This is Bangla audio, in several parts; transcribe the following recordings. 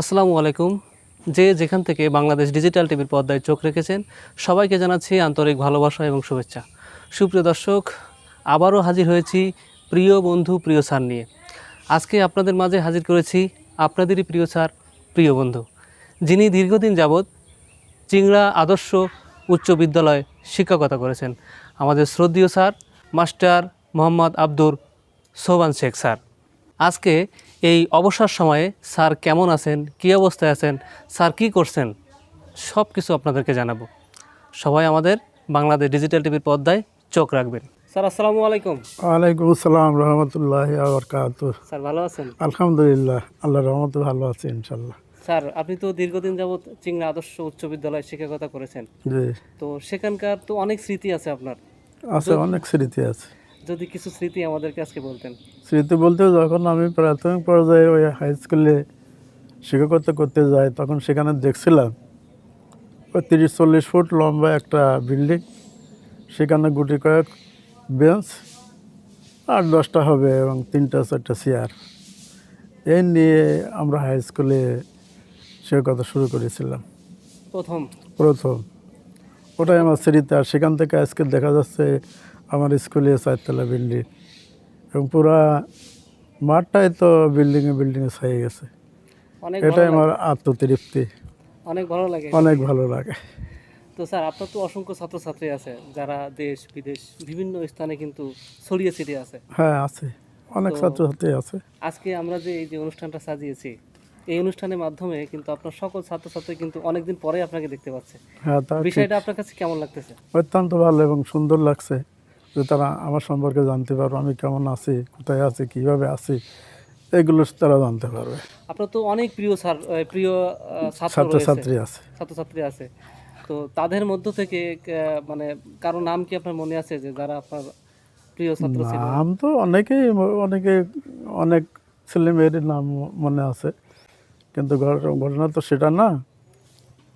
আসসালামু আলাইকুম। যে যেখান থেকে বাংলাদেশ ডিজিটাল টিভির পর্দায় চোখ রেখেছেন, সবাইকে জানাচ্ছি আন্তরিক ভালোবাসা এবং শুভেচ্ছা। সুপ্রিয় দর্শক, আবারও হাজির হয়েছি প্রিয় বন্ধু, প্রিয় স্যার নিয়ে। আজকে আপনাদের মাঝে হাজির করেছি আপনাদেরই প্রিয় স্যার, প্রিয় বন্ধু, যিনি দীর্ঘদিন যাবৎ চিংড়া আদর্শ উচ্চ বিদ্যালয়ে শিক্ষকতা করেছেন। আমাদের শ্রদ্ধীয় sir, master Mohammad Abdur Soban Sheikh sir. আজকে এই অবসর সময়ে স্যার কেমন আছেন কী অবস্থায় আছেন স্যার কী করছেন সব কিছু আপনাদেরকে জানাব। সবাই আমাদের বাংলাদেশ ডিজিটাল টিভির পর্দায় চোখ রাখবেন। স্যার আসসালামু আলাইকুম। ওয়ালাইকুম আসসালাম রহমতুল্লাহ আবরকাত স্যার ভালো আছেন? আলহামদুলিল্লাহ আল্লাহ রহমত ভালো আছে ইনশাল্লাহ স্যার আপনি তো দীর্ঘদিন যাবৎ চিংড়া আদর্শ উচ্চ বিদ্যালয়ে শিক্ষকতা করেছেন। তো সেখানকার তো অনেক স্মৃতি আছে আপনার। আছে অনেক স্মৃতি আছে। যদি কিছু স্মৃতি আমাদেরকে আজকে বলতেন। স্মৃতি বলতে যখন আমি প্রাথমিক পর্যায়ে ওই হাই স্কুলে শিক্ষকতা করতে যাই তখন সেখানে দেখছিলাম ওই তিরিশ চল্লিশ ফুট লম্বা একটা বিল্ডিং সেখানে গুটি কয়েক বেঞ্চ আট দশটা হবে এবং তিনটা চারটা চেয়ার এই নিয়ে আমরা হাই স্কুলে শিক্ষকতা শুরু করেছিলাম। প্রথম। প্রথম। ওটাই আমার স্মৃতি। আর সেখান থেকে আজকে দেখা যাচ্ছে আমার স্কুলে চারতলা বিল্ডিং এবং পুরা মাঠটাই তো বিল্ডিংয়ে বিল্ডিংয়ে ছাই গেছে। এটাই আমার। আত্মতৃপ্তি। অনেক ভালো লাগে। অনেক ভালো লাগে। তো স্যার আপনার তো অসংখ্য ছাত্রছাত্রী আছে যারা দেশ বিদেশ বিভিন্ন স্থানে কিন্তু ছড়িয়ে ছিটিয়ে আছে। হ্যাঁ আছে। অনেক ছাত্রছাত্রী আছে। আজকে আমরা যে এই যে অনুষ্ঠানটা সাজিয়েছি এই অনুষ্ঠানের মাধ্যমে কিন্তু আপনার সকল ছাত্রছাত্রী কিন্তু অনেকদিন পরে আপনাকে দেখতে পাচ্ছে। হ্যাঁ বিষয়টা আপনার কাছে কেমন লাগতেছে? অত্যন্ত ভালো এবং সুন্দর লাগছে। যে তারা আমার সম্পর্কে জানতে পারবে আমি কেমন আছি কোথায় আছি কীভাবে আছি এগুলো তারা জানতে পারবে। আপনার তো অনেক প্রিয় স্যার প্রিয় ছাত্রছাত্রী আছে। ছাত্রছাত্রী আছে। তো তাদের মধ্য থেকে মানে কারও নাম কি আপনার মনে আছে যে যারা আপনার প্রিয় ছাত্র ছিল? নাম তো অনেকেই অনেকে অনেক ছেলে মেয়েদের নাম মনে আছে। কিন্তু ঘট- ঘটনা তো সেটা না।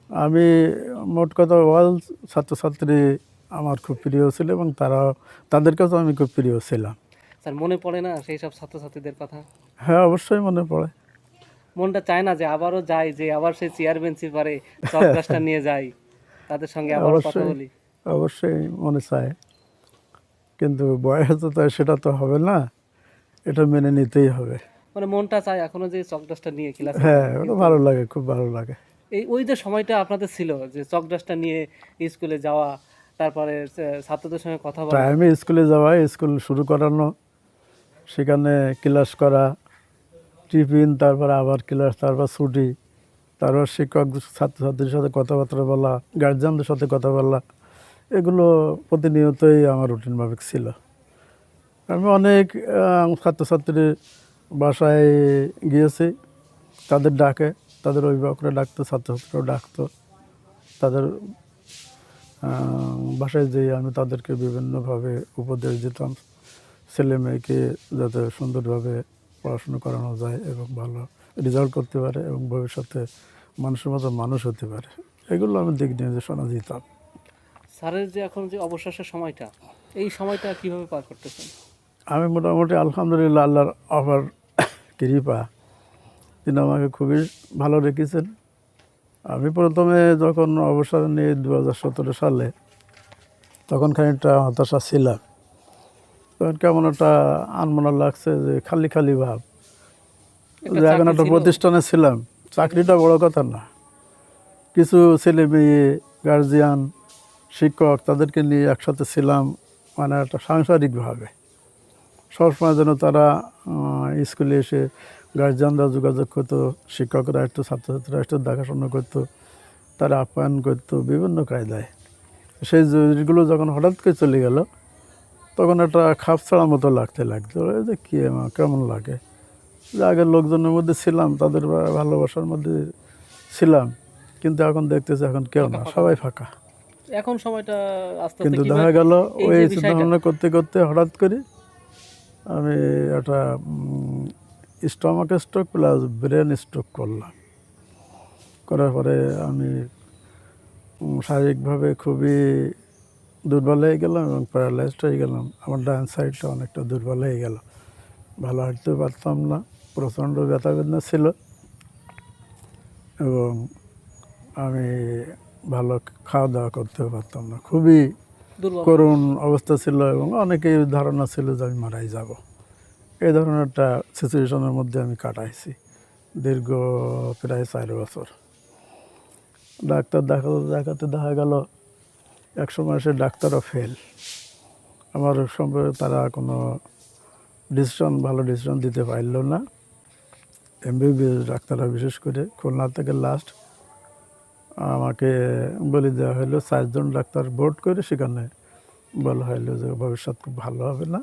আমি মোট কথা ওয়াল ছাত্রছাত্রী আমার খুব প্রিয় ছিল এবং তারা তাদের কাছেও আমি খুব প্রিয় ছিলাম। স্যার মনে পড়ে না সেই সব ছাত্রছাত্রীদের কথা? হ্যাঁ অবশ্যই মনে পড়ে। মনটা চায় না যে আবারও যাই যে আবার সেই চেয়ার বেঞ্চি পারে চক গাছটা নিয়ে যাই তাদের সঙ্গে আবার কথা। বলি। অবশ্যই মনে চায়। কিন্তু বয়স তো সেটা তো হবে না এটা মেনে নিতেই হবে। মানে মনটা চায় এখনও যে চক ডাস্টটা নিয়ে ক্লাস হ্যাঁ ওটা ভালো লাগে খুব ভালো লাগে। এই ওই যে সময়টা আপনাদের ছিল যে চক ডাস্টটা নিয়ে স্কুলে যাওয়া তারপরে ছাত্রদের সঙ্গে কথা বলা। টাইমে স্কুলে যাওয়া স্কুল শুরু করানো, সেখানে ক্লাস করা, টিফিন, তারপর আবার ক্লাস তারপর ছুটি, তারপর শিক্ষক ছাত্রছাত্রীর সাথে কথাবার্তা বলা গার্জিয়ানদের সাথে কথা বলা, এগুলো প্রতিনিয়তই আমার রুটিনভাবে ছিল। আমি অনেক ছাত্রছাত্রীর বাসায় গিয়েছি, তাদের ডাকে, তাদের অভিভাবকরা ডাকতো, ছাত্রছাত্রীরাও ডাকতো, তাদের বাসায় যেয়ে আমি তাদেরকে বিভিন্নভাবে উপদেশ দিতাম। ছেলে মেয়েকে যাতে সুন্দরভাবে পড়াশুনো করানো যায় এবং ভালো রেজাল্ট করতে পারে এবং ভবিষ্যতে মানুষের মতো মানুষ হতে পারে। এগুলো আমি দিক নির্দেশনা দিতাম। স্যারের যে এখন যে অবসরের সময়টা এই সময়টা কীভাবে পার করতেছেন? আমি মোটামুটি আলহামদুলিল্লাহ আল্লাহর আবার কৃপা। তিনি আমাকে খুবই ভালো রেখেছেন। আমি প্রথমে যখন অবসর নিয়ে দু হাজার সতেরো সালে তখন খানিকটা হতাশা ছিলাম। তখন কেমন একটা আনমনা লাগছে যে খালি খালি ভাব। একটা যে এখন একটা প্রতিষ্ঠানে ছিলাম চাকরিটা বড় কথা না। কিছু ছেলে মেয়ে গার্জিয়ান শিক্ষক তাদেরকে নিয়ে একসাথে ছিলাম মানে একটা সাংসারিকভাবে। সবসময় যেন তারা স্কুলে এসে গার্জিয়ানরা যোগাযোগ করতো শিক্ষকরা একটু ছাত্রছাত্রীরা একটু দেখাশোনা করতো তারা আপ্যায়ন করতো বিভিন্ন কায়দায়। সেই জিনিসগুলো যখন হঠাৎ করে চলে গেল তখন একটা খাপ ছাড়া মতো লাগতে লাগতো যে কী কেমন লাগে? যে আগের লোকজনের মধ্যে ছিলাম তাদের ভালোবাসার মধ্যে ছিলাম কিন্তু এখন দেখতেছি এখন কেউ না সবাই ফাঁকা। এখন সময়টা আস্তে কিন্তু দেখা গেল ওই চিন্তা ভাবনা করতে করতে হঠাৎ করে আমি একটা stomach stroke plus brain stroke করলাম। করার পরে আমি শারীরিকভাবে খুবই দুর্বল হয়ে গেলাম এবং প্যারালাইজড হয়ে গেলাম। আমার ডান সাইডটা অনেকটা দুর্বল হয়ে গেল। ভালো হাঁটতে পারতাম না প্রচণ্ড ব্যথা বেদনা ছিল এবং আমি ভালো খাওয়া দাওয়া করতে পারতাম না। খুবই করুণ অবস্থা ছিল এবং অনেকেই ধারণা ছিল যে আমি মারাই যাব। এই ধরনের একটা সিচুয়েশনের মধ্যে আমি কাটাইছি দীর্ঘ প্রায় চার বছর। ডাক্তার দেখাতে দেখাতে দেখা গেল এক সময় সে ডাক্তারও ফেল আমার সম্পর্কে তারা কোনো ডিসিশন ভালো ডিসিশন দিতে পারল না। এমবিবিএস ডাক্তাররা বিশেষ করে খুলনা থেকে লাস্ট আমাকে বলে দেওয়া হলো, চারজন ডাক্তার বোর্ড করে সেখানে বলা হলো যে ভবিষ্যৎ খুব ভালো হবে না।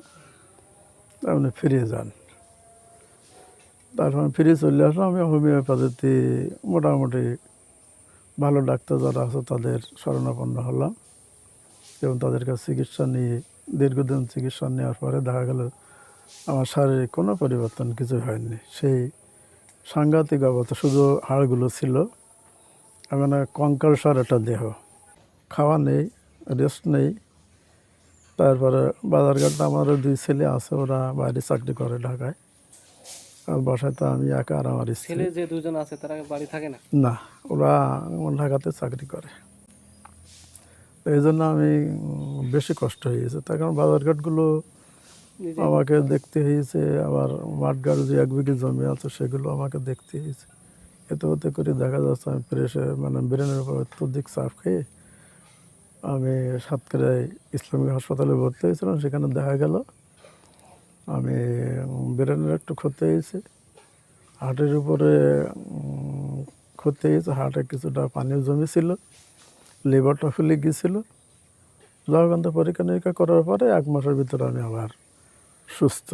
আপনি ফিরে যান। তারপর ফিরে চলে আসলাম, আমি হোমিওপ্যাথিতে মোটামুটি ভালো ডাক্তার যারা আছে তাদের শরণাপন্ন হলাম এবং তাদের কাছে চিকিৎসা নিয়ে, দীর্ঘদিন চিকিৎসা নেওয়ার পরে দেখা গেল আমার শারীরিক কোনো পরিবর্তন কিছু হয়নি। সেই সাংঘাতিক অবস্থা, শুধু হাড়গুলো ছিল এখন কঙ্কালসার একটা দেহ। খাওয়া নেই রেস্ট নেই তারপরে বাজারঘাটে আমারও দুই ছেলে আছে ওরা বাইরে চাকরি করে ঢাকায়। আর বাসায় তো আমি একা আর আমার ছেলে যে দুজন আছে তারা বাড়ি থাকে না? না ওরা ঢাকাতে চাকরি করে। তো এই জন্য আমি বেশি কষ্ট হয়েছে তার কারণ বাজারঘাটগুলো আমাকে দেখতে হয়েছে আবার মাঠঘাট যে এক বিঘে জমি আছে সেগুলো আমাকে দেখতে হয়েছে। এতে হতে করে দেখা যাচ্ছে আমি প্রেসে মানে ব্রেনের উপর অত্যধিক চাপ খেয়ে আমি সাতক্ষীরায় ইসলামিক হাসপাতালে ভর্তি হয়েছিলাম সেখানে দেখা গেল। আমি ব্রেনের একটু ক্ষতি হয়েছে। হার্টের উপরে ক্ষতি হয়েছে। হার্টে কিছুটা পানিও জমেছিল লিভারটা ফুলে গিয়েছিল। যখন তো পরীক্ষা নিরীক্ষা করার পরে এক মাসের ভিতরে আমি আবার সুস্থ।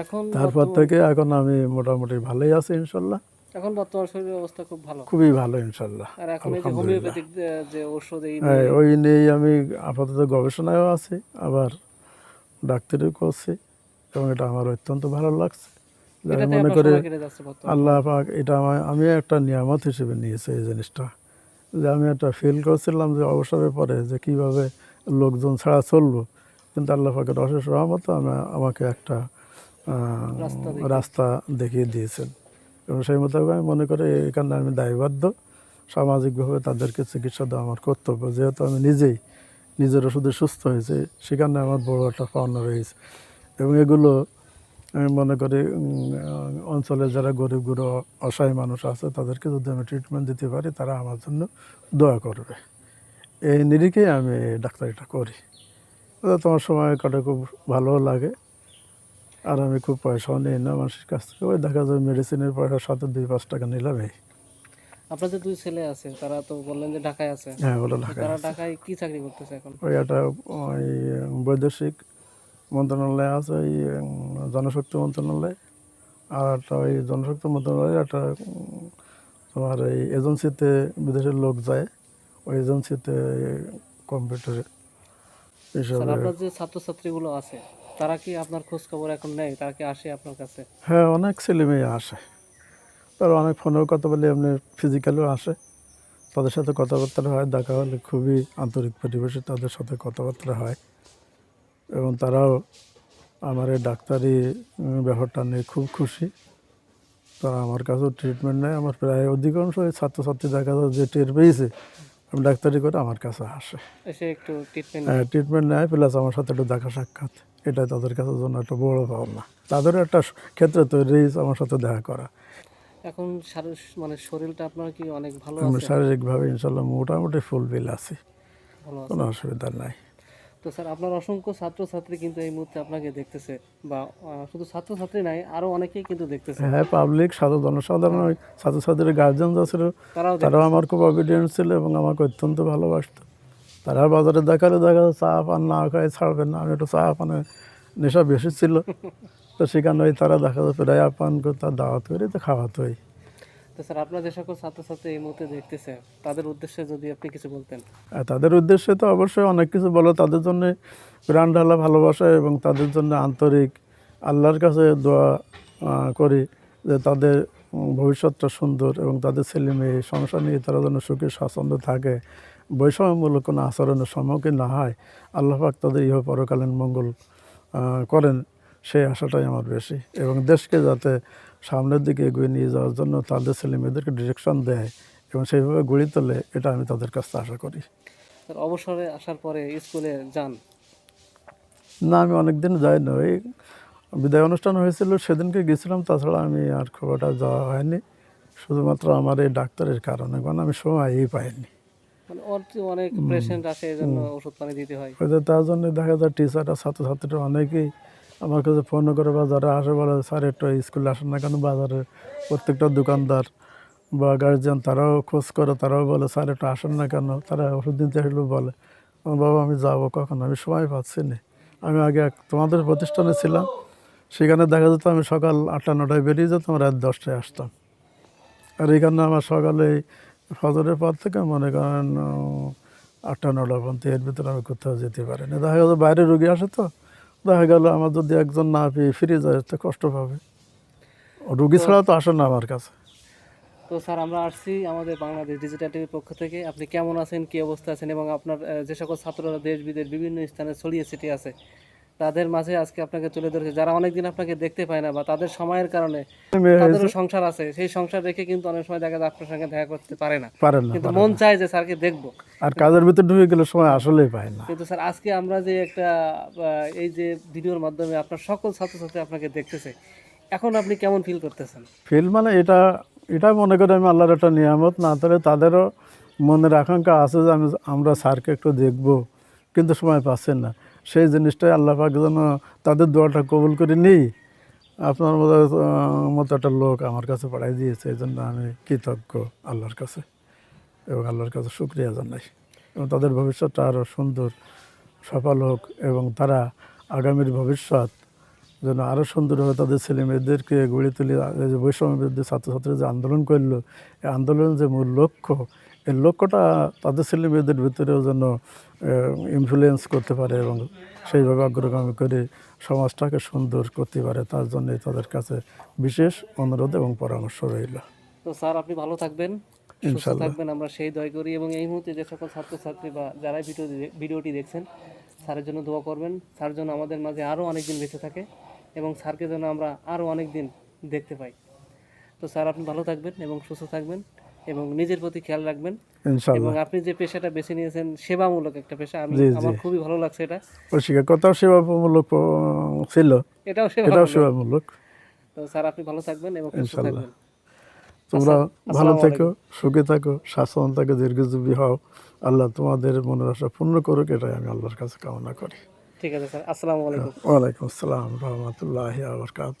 এখন তারপর থেকে এখন আমি মোটামুটি ভালোই আছি ইনশাল্লাহ। এখন বর্তমান শরীরের অবস্থা খুব ভালো। খুবই ভালো ইনশাল্লাহ আর এখন এই যে হোমিওপ্যাথিক যে ওষুধ এই হ্যাঁ ওই নিয়েই আমি আপাতত গবেষণায়ও আছি আবার ডাক্তারিও করছি এবং এটা আমার অত্যন্ত ভালো লাগছে। মনে করে আল্লাহ পাক এটা আমার আমি একটা নিয়ামত হিসেবে নিয়েছি এই জিনিসটা যে আমি একটা ফিল করছিলাম যে অবসরের পরে যে কীভাবে লোকজন ছাড়া চলবো কিন্তু আল্লাহ পাকের অশেষ রহমত আমা- আমাকে একটা রাস্তা দেখিয়ে দিয়েছেন। এবং সেই মোতাবেক আমি মনে করি এখানে আমি দায়বদ্ধ। সামাজিকভাবে তাদেরকে চিকিৎসা দেওয়া আমার কর্তব্য। যেহেতু আমি নিজেই নিজের ওষুধে সুস্থ হয়েছে সেখানে আমার বড় একটা পাওনা রয়েছে। এবং এগুলো আমি মনে করি অঞ্চলে যারা গরিব গুরু অসহায় মানুষ আছে, তাদেরকে যদি আমি ট্রিটমেন্ট দিতে পারি, তারা আমার জন্য দোয়া করবে। এই নিরিখেই আমি ডাক্তারিটা করি। তোমার সময় কাটে, খুব ভালোও লাগে। আর আমি খুব পয়সাও নিই না মানুষের কাছ থেকে। ওই দেখা যায় মেডিসিনের পয়সার সাথে দুই পাঁচ টাকা নিলাম এই আপনার দুই ছেলে আছে তারা তো বললেন যে ঢাকায় আছে। হ্যাঁ তো ঢাকায় তারা ঢাকায় কি চাকরি করতেছে এখন? ওই একটা ওই বৈদেশিক মন্ত্রণালয় আছে ওই জনশক্তি মন্ত্রণালয়। আর একটা ওই জনশক্তি মন্ত্রণালয় একটা তোমার এই এজেন্সিতে বিদেশের লোক যায়। ওই এজেন্সিতে কম্পিউটারে আপনার যে ছাত্রছাত্রীগুলো আছে তারা কি আপনার খোঁজ খবর এখন নেয়? তারা কি আসে আপনার কাছে? হ্যাঁ অনেক ছেলে মেয়ে আসে। তারা অনেক ফোনেও কথা বলে এমনি ফিজিক্যালও আসে। তাদের সাথে কথাবার্তা হয় দেখা হলে খুবই আন্তরিক পরিবেশে তাদের সাথে কথাবার্তা হয়। এবং তারাও আমার এই ডাক্তারি ব্যাপারটা নিয়ে খুব খুশি। তারা আমার কাছেও ট্রিটমেন্ট নেয়। আমার প্রায় অধিকাংশ ছাত্রছাত্রী দেখা যায় যে টের পেয়েছে আমি ডাক্তারি করে আমার কাছে আসে। একটু হ্যাঁ ট্রিটমেন্ট নেয় প্লাস আমার সাথে একটু দেখা সাক্ষাৎ। এটা তাদের কাছে জন্য একটা বড় পাওনা তাদেরও একটা ক্ষেত্রে তৈরি হয়েছে আমার সাথে দেখা করা। এখন মানে শরীরটা আপনার কি অনেক ভালো আমি শারীরিকভাবে ইনশাল্লাহ মোটামুটি ফুল বিল আছি। কোনো অসুবিধা নাই। তো স্যার আপনার অসংখ্য ছাত্রছাত্রী কিন্তু এই মুহূর্তে আপনাকে দেখতেছে বা শুধু ছাত্রছাত্রী নাই আরও অনেকেই কিন্তু দেখতেছে। হ্যাঁ পাবলিক সাধারণ জনসাধারণ ছাত্রছাত্রীর গার্জেন যা ছিল তারাও আমার খুব অবিডিয়েন্ট ছিল এবং আমাকে অত্যন্ত ভালোবাসতো। তারা বাজারে দেখালে দেখা যায় চা পান না খায় ছাড়বেন না। আমি একটু চা পানে নেশা বেশি ছিল। তো সেখানে ওই তারা দেখা যায় প্রায় আপান করে তার দাওয়াত করে তো খাওয়াতোই তো স্যার আপনার যে সকল ছাত্রছাত্রী এই মুহূর্তে দেখতেছে তাদের উদ্দেশ্যে যদি আপনি কিছু বলতেন। তাদের উদ্দেশ্যে তো অবশ্যই অনেক কিছু বলো। তাদের জন্য প্রাণ ঢালা ভালোবাসা এবং তাদের জন্য আন্তরিক আল্লাহর কাছে দোয়া করি যে তাদের ভবিষ্যৎটা সুন্দর এবং তাদের ছেলে মেয়ে সংসার নিয়ে তারা যেন সুখে স্বাচ্ছন্দ্য থাকে। বৈষম্যমূলক কোনো আচরণের সম্মুখীন না হয় আল্লাহ পাক তাদের ইহ পরকালীন মঙ্গল করেন। সেই আশাটাই আমার বেশি। এবং দেশকে যাতে সামনের দিকে এগিয়ে নিয়ে যাওয়ার জন্য তাদের ছেলে মেয়েদেরকে ডিরেকশন দেয় এবং সেইভাবে গড়ে তোলে এটা আমি তাদের কাছ থেকে আশা করি। অবসরে আসার পরে স্কুলে যান? না আমি অনেক দিন যাই না ওই বিদায় অনুষ্ঠান হয়েছিল সেদিনকে গেছিলাম তাছাড়া আমি আর খুব একটা যাওয়া হয়নি। শুধুমাত্র আমার এই ডাক্তারের কারণে কারণ আমি সময়ই পাইনি। মানে অনেক- অনেক পেশেন্ট আসে এই ওষুধ পানি দিতে হয়। তার জন্য দেখা যায় টিচাররা ছাত্রছাত্রীরা অনেকেই আমার কাছে ফোন করে বা যারা আসে বলে স্যার একটু স্কুলে আসেন না কেন? বাজারে প্রত্যেকটা দোকানদার বা গার্জিয়ান তারাও খোঁজ করে তারাও বলে স্যার একটু আসেন না কেন? তারা ওষুধ দিতে আসলেও বলে। আমার বাবা আমি যাব কখন? আমি সময় পাচ্ছি না। আমি আগে এক- তোমাদের প্রতিষ্ঠানে ছিলাম। সেখানে দেখা যেত আমি সকাল আটটা নটায় বেরিয়ে যেতাম রাত দশটায় আসতাম। আর এখানে আমার সকালে ফজরের পর থেকে মনে করেন আটটা, নটা পর্যন্ত এর ভিতরে আমি কোথাও যেতে পারি না। দেখা গেল বাইরে রুগী আসে তো, দেখা গেল আমার যদি একজন না পেয়ে ফিরে যায়, তো কষ্ট পাবে। রুগী ছাড়া তো আসে না আমার কাছে। তো স্যার, আমরা আসছি আমাদের বাংলাদেশ ডিজিটাল টিভির পক্ষ থেকে। আপনি কেমন আছেন, কী অবস্থা আছেন? এবং আপনার যে সকল ছাত্ররা দেশ বিদেশ বিভিন্ন স্থানে ছড়িয়ে ছিটিয়ে আছে তাদের মাঝে আজকে আপনাকে তুলে ধরেছে। যারা অনেকদিন আপনাকে দেখতে পায় না বা তাদের সময়ের কারণে তাদেরও সংসার আছে। সেই সংসার রেখে কিন্তু অনেক সময় দেখা যায় আপনার সঙ্গে দেখা করতে পারে না। কিন্তু মন চায় যে স্যারকে দেখব। আর কাজের ভিতরে ঢুকে গেলে সময় আসলেই পায় না। কিন্তু স্যার আজকে আমরা যে একটা এই যে ভিডিওর মাধ্যমে আপনার সকল ছাত্রছাত্রী আপনাকে দেখতেছে এখন আপনি কেমন ফিল করতেছেন? ফিল মানে এটা এটা মনে করি আমি আল্লাহর একটা নিয়ামত। না তাহলে তাদেরও মনের আকাঙ্ক্ষা আছে যে আমি আমরা স্যারকে একটু দেখব। কিন্তু সময় পাচ্ছেন না। সেই জিনিসটাই আল্লাহ পাক যেন তাদের দোয়াটা কবুল করে নিই। আপনার মতো মতো একটা লোক আমার কাছে পাঠাই দিয়েছে, এই জন্য আমি কৃতজ্ঞ আল্লাহর কাছে এবং আল্লাহর কাছে শুক্রিয়া জানাই। এবং তাদের ভবিষ্যৎটা আরও সুন্দর, সফল হোক এবং তারা আগামীর ভবিষ্যৎ যেন আরও সুন্দরভাবে তাদের ছেলে মেয়েদেরকে গড়ে তুলে যে বৈষম্য বিরুদ্ধে ছাত্রছাত্রীরা যে আন্দোলন করল, এই আন্দোলনের যে মূল লক্ষ্য এই লক্ষ্যটা তাদের ছেলে মেয়েদের ভিতরেও যেন ইনফ্লুয়েন্স করতে পারে এবং সেইভাবে অগ্রগামী করে সমাজটাকে সুন্দর করতে পারে তার জন্য তাদের কাছে বিশেষ অনুরোধ এবং পরামর্শ রইল। তো স্যার আপনি ভালো থাকবেন সুস্থ থাকবেন আমরা সেই দয় করি এবং এই মুহূর্তে যে সকল ছাত্রছাত্রী বা যারাই ভিডিও ভিডিওটি দেখছেন স্যারের জন্য দোয়া করবেন। স্যার যেন আমাদের মাঝে আরও অনেক দিন বেঁচে থাকে এবং স্যারকে যেন আমরা আরও অনেক দিন দেখতে পাই। তো স্যার আপনি ভালো থাকবেন এবং সুস্থ থাকবেন। এবং নিজের প্রতি খেয়াল রাখবেন। এবং আপনি যে পেশাটা বেছে নিয়েছেন সেবামূলক একটা পেশা। আমি। আমার খুবই ভালো লাগছে এটা। শিক্ষকতাও সেবামূলক ছিল? এটাও সেবা এটাও সেবামূলক। তো স্যার আপনি ভালো থাকবেন এবং সুস্থ। থাকবেন। তোমরা ভালো থেকো সুখে থাকো স্বাস্থ্য থাকো দীর্ঘজীবী হও। আল্লাহ তোমাদের মনের আশা পূর্ণ করুক এটাই আমি আল্লাহর কাছে কামনা করি। ঠিক আছে স্যার। আসসালামু আলাইকুম। ওয়ালাইকুম আসসালাম রহমতুল্লাহ আবরকাত